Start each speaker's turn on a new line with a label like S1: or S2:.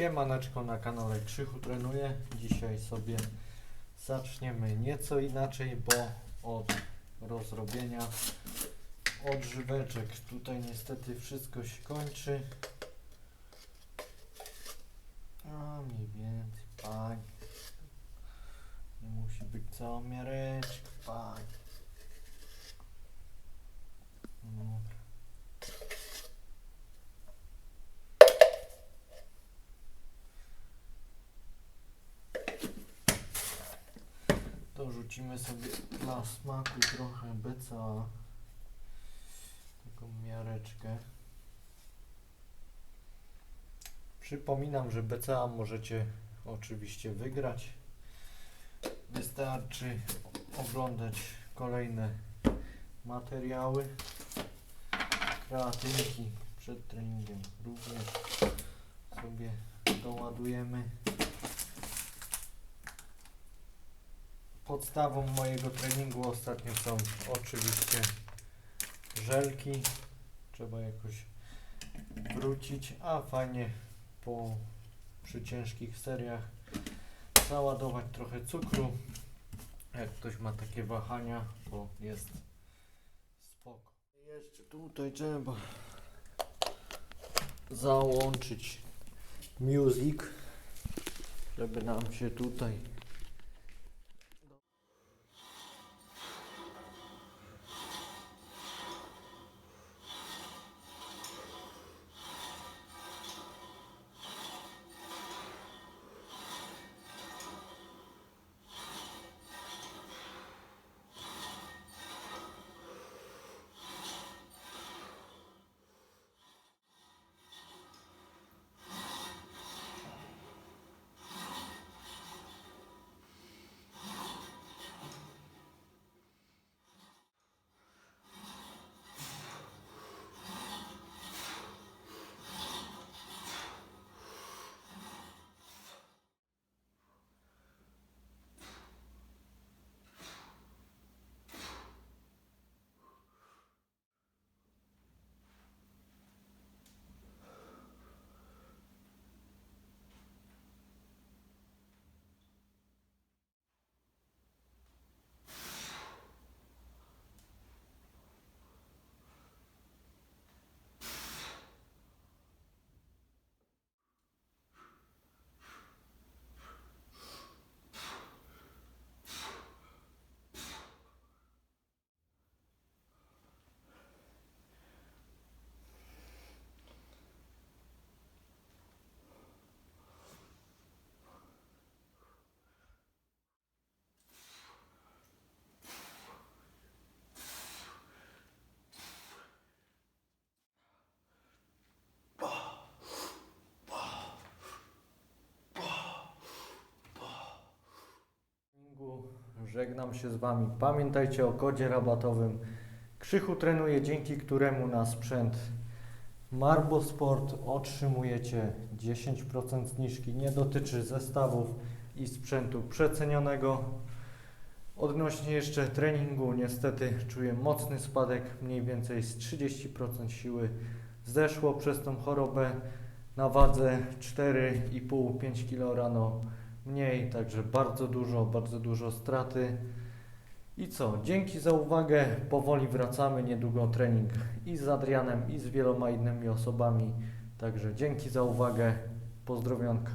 S1: Siemaneczko na kanale Krzychu Trenuje. Dzisiaj sobie zaczniemy nieco inaczej, bo od rozrobienia odżyweczek. Tutaj niestety wszystko się kończy. A mniej więcej. Nie musi być cała miareczka, To rzucimy sobie dla smaku trochę beca. Taką miareczkę. Przypominam, że BCA możecie oczywiście wygrać. Wystarczy oglądać kolejne materiały. Kreatynki przed treningiem również sobie doładujemy. Podstawą mojego treningu ostatnio są oczywiście żelki. Trzeba jakoś wrócić, a fajnie po przy ciężkich seriach załadować trochę cukru. Jak ktoś ma takie wahania, to jest spoko. Jeszcze tutaj trzeba załączyć music, żeby nam się tutaj żegnam się z Wami. Pamiętajcie o kodzie rabatowym Krzychu trenuje, dzięki któremu na sprzęt Marbo Sport otrzymujecie 10% zniżki. Nie dotyczy zestawów i sprzętu przecenionego. Odnośnie jeszcze treningu, niestety czuję mocny spadek, mniej więcej z 30% siły zeszło przez tą chorobę. Na wadze 4,5-5 kg rano mniej, także bardzo dużo, bardzo dużo straty. I co? Dzięki za uwagę. Powoli wracamy. Niedługo trening i z Adrianem, i z wieloma innymi osobami. Także dzięki za uwagę. Pozdrowionka.